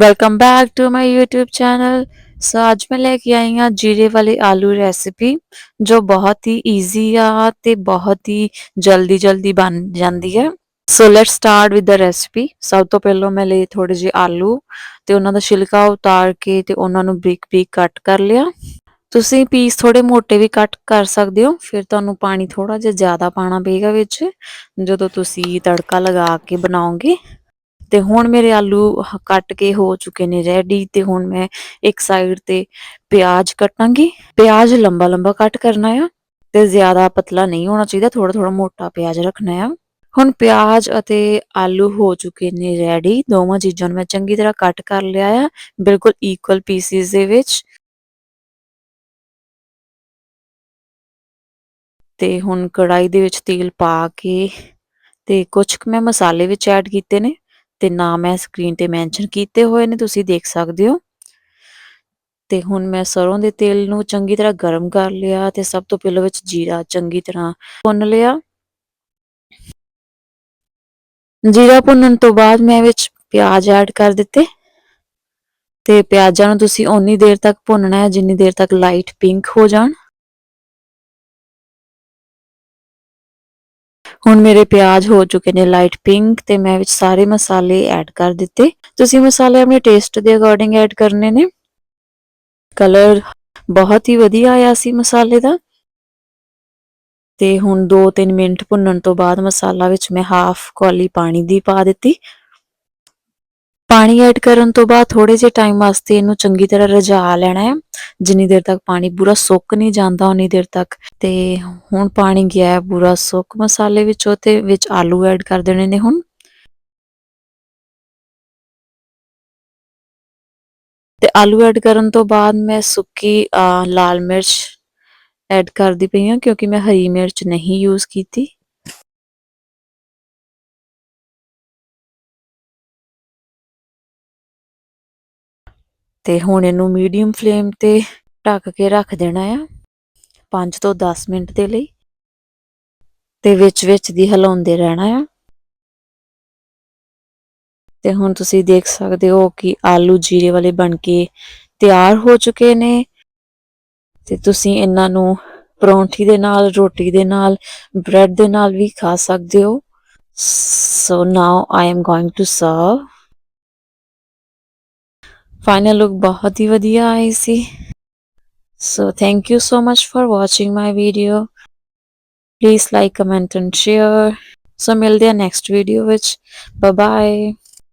Welcome back to my YouTube channel so ਅੱਜ ਮੈਂ ਲੈ ਕੇ ਹਾਂ ਜੀਰੇ ਵਾਲੇ ਆਲੂ ਰੈਸਿਪੀ ਜੋ ਬਹੁਤ ਹੀ ਈਜ਼ੀ ਆ ਤੇ ਬਹੁਤ ਹੀ ਜਲਦੀ ਜਲਦੀ ਬਣ ਜਾਂਦੀ ਹੈ so let's start with the recipe ਸਭ ਤੋਂ ਪਹਿਲਾਂ ਮੈਂ ਲਈ ਥੋੜੇ ਜਿਹੇ ਆਲੂ ਤੇ ਉਹਨਾਂ ਦਾ ਛਿਲਕਾ ਉਤਾਰ ਕੇ ਤੇ ਉਹਨਾਂ ਨੂੰ ਬਰੀਕ ਬਰੀਕ ਕੱਟ ਕਰ ਲਿਆ ਤੁਸੀਂ ਪੀਸ ਥੋੜੇ ਮੋਟੇ ਵੀ ਕੱਟ ਕਰ ਸਕਦੇ ਹੋ ਫਿਰ ਤੁਹਾਨੂੰ ਪਾਣੀ ਥੋੜਾ ਜਿਹਾ ਜ਼ਿਆਦਾ ਪਾਣਾ ਪਏਗਾ ਵਿੱਚ ਜਦੋਂ ਤੁਸੀਂ ਤੜਕਾ ਲਗਾ ਕੇ ਬਣਾਓਗੇ ਤੇ ਹੁਣ ਮੇਰੇ ਆਲੂ ਕੱਟ ਕੇ ਹੋ ਚੁੱਕੇ ਨੇ ਰੈਡੀ ਤੇ ਹੁਣ ਮੈਂ ਇੱਕ ਸਾਈਡ ਤੇ ਪਿਆਜ਼ ਕੱਟਾਂਗੀ। ਪਿਆਜ਼ ਲੰਬਾ ਲੰਬਾ ਕੱਟ ਕਰਨਾ ਆ ਤੇ ਜ਼ਿਆਦਾ ਪਤਲਾ ਨਹੀਂ ਹੋਣਾ ਚਾਹੀਦਾ ਥੋੜਾ ਥੋੜਾ ਮੋਟਾ ਪਿਆਜ਼ ਰੱਖਣਾ ਆ। ਹੁਣ ਪਿਆਜ਼ ਅਤੇ ਆਲੂ ਹੋ ਚੁੱਕੇ ਨੇ ਰੈਡੀ ਦੋਵਾਂ ਚੀਜ਼ਾਂ ਨੂੰ ਮੈਂ ਚੰਗੀ ਤਰ੍ਹਾਂ ਕੱਟ ਕਰ ਲਿਆ ਆ, ਬਿਲਕੁਲ ਇਕੁਅਲ ਪੀਸਿਸ ਦੇ ਵਿੱਚ। ਤੇ ਹੁਣ ਕੜਾਈ ਦੇ ਵਿੱਚ ਤੇਲ ਪਾ ਕੇ ਤੇ ਕੁਝ ਮੈਂ ਮਸਾਲੇ ਵਿੱਚ ਐਡ ਕੀਤੇ ਨੇ। ਤੇ ਨਾਮ ਮੈਂ ਸਕਰੀਨ ਤੇ ਮੈਂਸ਼ਨ ਕੀਤੇ ਹੋਏ ਨੇ, ਤੁਸੀਂ ਦੇਖ ਸਕਦੇ ਹੋ। ਤੇ ਹੁਣ ਮੈਂ ਸਰੋਂ ਦੇ ਤੇਲ ਨੂੰ ਚੰਗੀ ਤਰ੍ਹਾਂ ਗਰਮ ਕਰ ਲਿਆ ਤੇ ਸਭ ਤੋਂ ਪਹਿਲਾਂ ਵਿੱਚ ਜੀਰਾ ਚੰਗੀ ਤਰ੍ਹਾਂ ਭੁੰਨ ਲਿਆ। ਜੀਰਾ ਭੁੰਨਣ ਤੋਂ ਬਾਅਦ ਮੈਂ ਵਿੱਚ ਪਿਆਜ਼ ਐਡ ਕਰ ਦਿੱਤੇ। ਤੇ ਪਿਆਜ਼ਾਂ ਨੂੰ ਤੁਸੀਂ ਓਨੀ ਦੇਰ ਤੱਕ ਭੁੰਨਣਾ ਹੈ ਜਿੰਨੀ ਦੇਰ ਤੱਕ ਲਾਈਟ ਪਿੰਕ ਹੋ ਜਾਣ। ਹੁਣ ਮੇਰੇ ਪਿਆਜ਼ ਹੋ ਚੁੱਕੇ ਨੇ ਲਾਈਟ ਪਿੰਕ ਤੇ ਮੈਂ ਵਿੱਚ ਸਾਰੇ ਮਸਾਲੇ ਐਡ ਕਰ ਦਿੱਤੇ। ਤੁਸੀਂ ਮਸਾਲੇ ਆਪਣੇ ਟੇਸਟ ਦੇ ਅਕੋਰਡਿੰਗ ਐਡ ਕਰਨੇ ਨੇ। ਕਲਰ ਬਹੁਤ ਹੀ ਵਧੀਆ ਆਇਆ ਸੀ ਮਸਾਲੇ ਦਾ। ਤੇ ਹੁਣ 2-3 ਮਿੰਟ ਭੁੰਨਣ ਤੋਂ ਬਾਅਦ ਮਸਾਲਾ ਵਿੱਚ ਮੈਂ ਹਾਫ ਕੌਲੀ ਪਾਣੀ ਦੀ ਪਾ ਦਿੱਤੀ। ਪਾਣੀ ਐਡ ਕਰਨ ਤੋਂ ਬਾਅਦ ਥੋੜੇ ਜਿਹੇ ਟਾਈਮ ਵਾਸਤੇ ਇਹਨੂੰ ਚੰਗੀ ਤਰ੍ਹਾਂ ਰਝਾ ਲੈਣਾ ਹੈ। ਜਿੰਨੀ ਦੇਰ ਤੱਕ ਪਾਣੀ ਪੂਰਾ ਸੁੱਕ ਨਹੀਂ ਜਾਂਦਾ, ਉਨੀ ਦੇਰ ਤੱਕ। ਤੇ ਹੁਣ ਪਾਣੀ ਗਿਆ ਹੈ ਪੂਰਾ ਸੁੱਕ ਮਸਾਲੇ ਵਿੱਚੋਂ ਤੇ ਵਿੱਚ ਆਲੂ ਐਡ ਕਰ ਦੇਣੇ ਨੇ ਹੁਣ। ਤੇ ਆਲੂ ਐਡ ਕਰਨ ਤੋਂ ਬਾਅਦ ਮੈਂ ਸੁੱਕੀ ਲਾਲ ਮਿਰਚ ਐਡ ਕਰਦੀ ਪਈ ਹਾਂ, ਕਿਉਂਕਿ ਮੈਂ ਹਰੀ ਮਿਰਚ ਨਹੀਂ ਯੂਜ਼ ਕੀਤੀ। ਤੇ ਹੁਣ ਇਹਨੂੰ ਮੀਡੀਅਮ ਫਲੇਮ ਤੇ ਢੱਕ ਕੇ ਰੱਖ ਦੇਣਾ ਆ 5 ਤੋਂ 10 ਮਿੰਟ ਦੇ ਲਈ ਤੇ ਵਿੱਚ ਵਿੱਚ ਦੀ ਹਿਲਾਉਂਦੇ ਰਹਿਣਾ ਆ। ਤੇ ਹੁਣ ਤੁਸੀਂ ਦੇਖ ਸਕਦੇ ਹੋ ਕਿ ਆਲੂ ਜੀਰੇ ਵਾਲੇ ਬਣ ਕੇ ਤਿਆਰ ਹੋ ਚੁੱਕੇ ਨੇ ਤੇ ਤੁਸੀਂ ਇਹਨਾਂ ਨੂੰ ਪਰੌਂਠੀ ਦੇ ਨਾਲ, ਰੋਟੀ ਦੇ ਨਾਲ, ਬ੍ਰੈਡ ਦੇ ਨਾਲ ਵੀ ਖਾ ਸਕਦੇ ਹੋ। So now I am going to serve final look ਬਹੁਤ ਹੀ ਵਧੀਆ ਆਈ ਸੀ so thank you so much for watching my video please like comment and share so ਮਿਲਦੇ ਆ ਨੈਕਸਟ ਵੀਡੀਓ ਵਿੱਚ ਬਾਏ ਬਾਏ